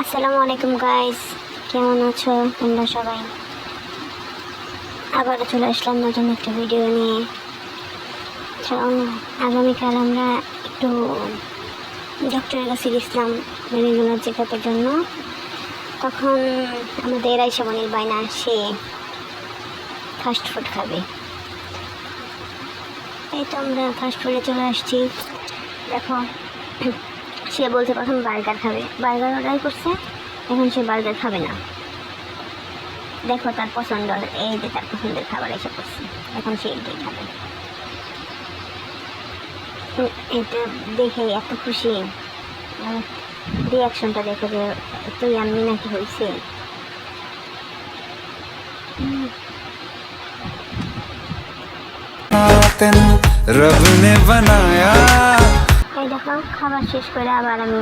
আসসালামু আলাইকুম গাইস কেমন আছো? তোমরা সবাই? আবারও চলে আসলাম নতুন একটা ভিডিও নিয়ে। আগামীকাল আমরা একটু ডক্টরের কাছে গেছিলাম রেগুলার চেক আপের জন্য। তখন আমাদের আইসা মনির বাইনা সে ফাস্ট ফুড খাবে। এই তো আমরা ফাস্ট ফুডে চলে আসছি। দেখো সে বলছে প্রথম বার্গার খাবে বার্গার অর্ডার করছে এখন সে বার্গার খাবে না দেখো তার পছন্দ এই যে তার পছন্দের খাবার এসে করছে এখন সে এটাই খাবে তো এটা দেখে এত খুশি রিয়াকশনটা দেখে যে তুই আমি নাকি হয়েছে तेन रब ने बनाया এই দেখো, খাবার শেষ করে আবার আমি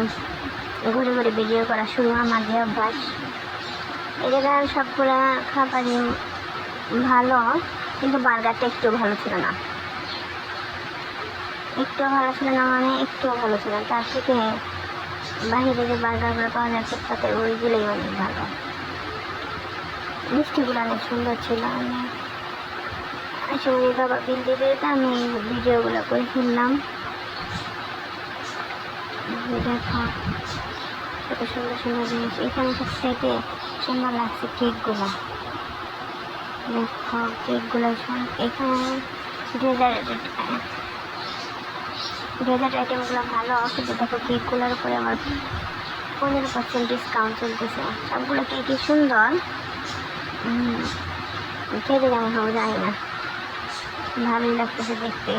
ঘুরে ঘুরে ভিডিও করা শুরু আমার যে অভ্যাস এই জায়গার সবগুলা খাবারই ভালো, কিন্তু বার্গারটা একটু ভালো ছিল না। একটু ভালো ছিল না মানে একটু ভালো ছিল না। তার থেকে বাইরে যে বার্গারগুলো পাওয়া যায় ফুটপাতে ওইগুলোই অনেক ভালো। মিষ্টিগুলো অনেক সুন্দর ছিল। আমি আসলে বাবা বিল দিতে আমি ভিডিওগুলো করে ফেললাম। দেখো কত সুন্দর সুন্দর জিনিস। এখানে সব সবথেকে সুন্দর লাগছে কেকগুলো। দেখো, কেকগুলো এখানে ডেজার্ট ডেজার্ট আইটেমগুলো ভালো কিন্তু দেখো কেকগুলোর উপরে আমার পনেরো পার্সেন্ট ডিসকাউন্ট চলতেছে। সবগুলো কেকই সুন্দর? খেতে কেমন হবে জানি না। ভালোই লাগতেছে দেখতে।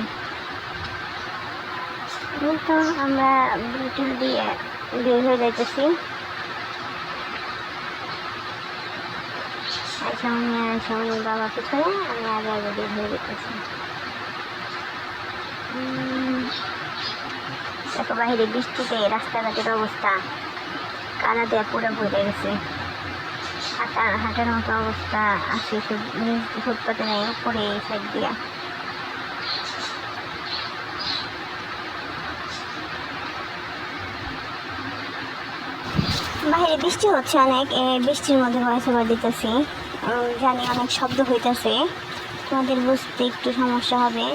তো আমরা বিউটিল দিয়ে বের হয়ে যাইতেছি। সামনে বাবা পিছনে আমি আগে আগে বের হয়ে যেতেছি দেখো বাইরে বৃষ্টিতে রাস্তাঘাটের অবস্থা। কাদাতে পুরো ভরে গেছে। হাঁটার হাঁটার মতো অবস্থা আছে সব ফুটপাতে নেই, উপরে সাইড দিয়া। বাইরে বৃষ্টি হচ্ছে অনেক বৃষ্টির মধ্যে ভয়েস ওভার দিতেছি। জানি অনেক শব্দ হইতেছে। তোমাদের বুঝতে একটু সমস্যা হবে।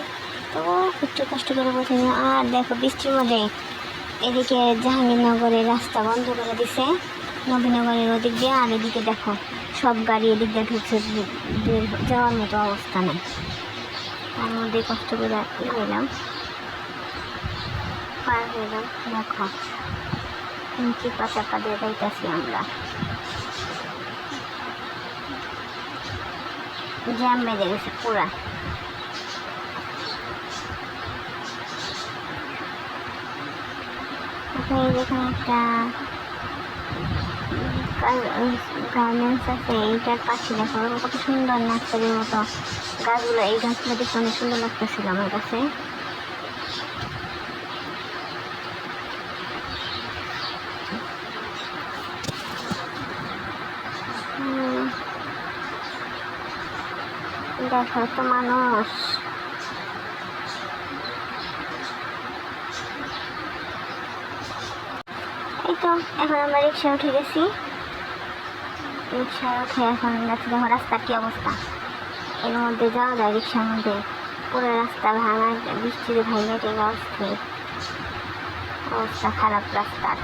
তো একটু কষ্ট করে বোঝা আর দেখো বৃষ্টির মধ্যে এদিকে জাহাঙ্গীরনগরের রাস্তা বন্ধ করে দিছে। নবীনগরের ওদিক দিয়ে, আর এদিকে দেখো সব গাড়ি এদিক দিয়ে ঢুকছে যাওয়ার মতো অবস্থা নেই। তার মধ্যে কষ্ট করে হইলাম। পার হইলাম, দেখো। চিপা চাপা দিয়ে যাইতেছি আমরা। জ্যাম বেঁধে গেছে পুরা। এখানে একটা গার্মেন্টস আছে, এইটার পাশে দেখো, কত সুন্দর নার্সারির মতো। গাছগুলো এই গাছগুলো দেখতে অনেক সুন্দর লাগতেছিল আমার কাছে। দেখো তো মানুষ। এই তো, এখন আমরা রিক্সা উঠে গেছি। রিক্সা উঠে এখন যাচ্ছি দেখো, রাস্তার কি অবস্থা। এর মধ্যে যাওয়া যায় রিক্সার মধ্যে। পুরো রাস্তা ভাঙা, বৃষ্টিতে ভেঙে টেঙে অস্থির অবস্থা, খারাপ রাস্তার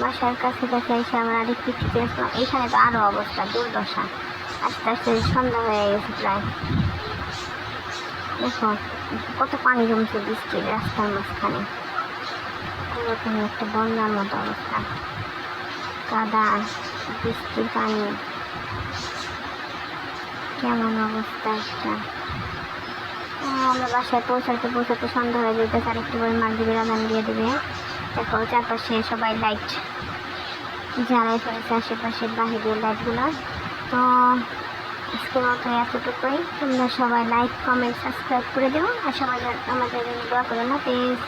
বাসার কাছে কাছে এসে আমরা আরেকটু একটু চেয়েছিলাম এখানে তো আরও অবস্থা, দুর্দশা। আস্তে আস্তে সন্ধ্যা হয়ে গেছে প্রায়। দেখো, কত পানি জমছে বৃষ্টির রাস্তার মাঝখানে। এরকম একটা বন্যার মতো অবস্থা। কাদা, বৃষ্টির পানি। কেমন অবস্থা একটা। আমরা বাসায় পৌঁছাতে পৌঁছাতে সন্ধ্যা হয়ে যেতেছে আর একটু করে মাগরীবের আদান দিয়ে দেবে। তারপর চারপাশে সবাই লাইট জ্বালাই ফেলেছে, আশেপাশের বাহিরের লাইটগুলো তো আজকের মতো এতটুকুই। তোমরা সবাই লাইক কমেন্ট সাবস্ক্রাইব করে দেবো আর সবাই আমাদের দোয়া করো না প্লিজ